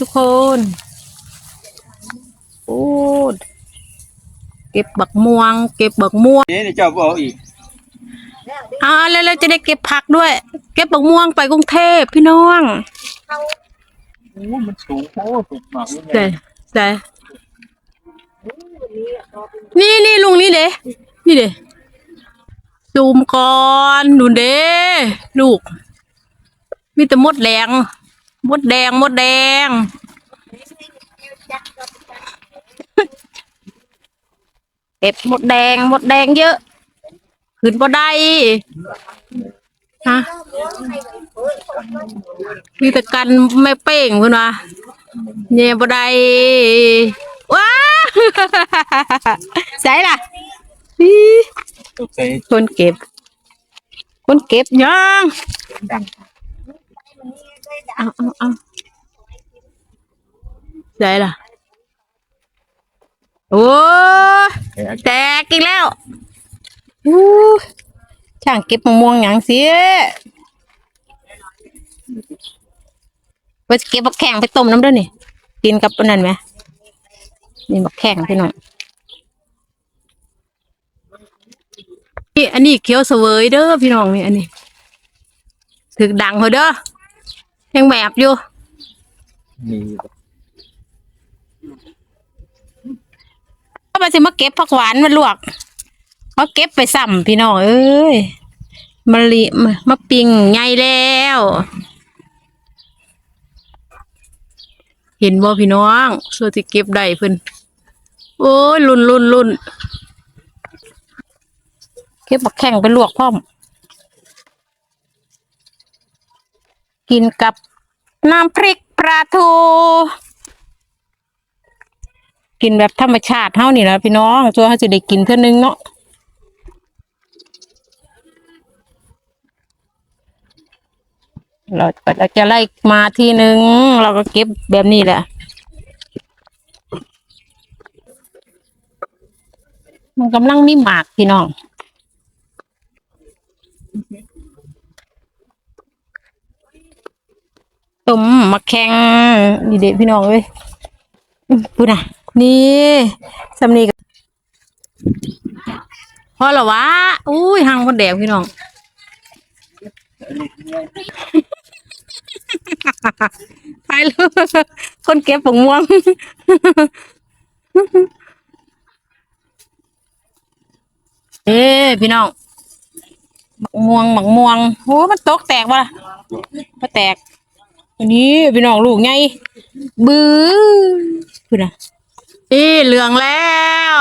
ทุกคนโอ้ดเก็บบักม่วง เก็บบักม่วงนี่เจ้าบ่เอาอีกอ่าแล้วเราจะได้เก็บผักด้วย เก็บบักม่วงไปกรุงเทพพี่น้องโอ้มันสูงโอ้สูงมากเลยใส่ใส่นี่นี่ลุงนี่เด้นี่เด้ซูมก่อนดูเด้ลูก มีแต่มดแดง มดแดงมดแดง เก็บมดแดงมดแดงเยอะ ขึ้นบ่ได้ฮะมีแต่กันไม่เป้งเพื่อนวะเนี่ยบ่ได้ว้าใส่ล่ะอี๋ตกใส่คนเก็บ คนเก็บยัง เอาเอาเอาใส่ล่ะ โอ้ยแต่แตกอีกแล้วอู้ช่างเก็บมะม่วงอย่างเสียไปเก็บบักแข่งไปต้มน้ำด้วยนี่ กินกับอันนั้นไหมนี่บักแข่งพี่น้องนี่อันนี้เคี้ยวเสวยเด้อพี่น้องนี่อันนี้ถึกดังเหรอเด้อ ยังแบบอยู่ มีก็มาสิมาเก็บผักหวานมาลวกเขาเก็บไปซ้ำพี่น้องเอ้ยมะลิมามาปิงใหญ่แล้ว เห็นบ่พี่น้องส่วนที่เก็บได้เพิ่นโอ้ยลุนลุนลุนเก็บบักแข้งไปลวกพร้อม กินกับน้ำพริกปลาทู กินแบบธรรมชาติเท่านี่แหละพี่น้องตัวเขาจะได้กินเพื่อนึงเนาะเราเราจะไล่มาทีนึงเราก็เก็บแบบนี้แหละ มันกำลังมีหมากพี่น้อง ต้มมะแขงนี่เด็พี่น้องเว้ยพูดนะนี่สำนีกับพอหรอวะอุ้ยหังคนแดงพี่น้องไปเลยคนเก็บผงม่วงเอ้พี่น้องหมักม่วงหมักม่วงโอ้มันตกแตกวะมาแตก อันนี้พี่น้องลูกไงบื้อคือนะอีเหลืองแล้ว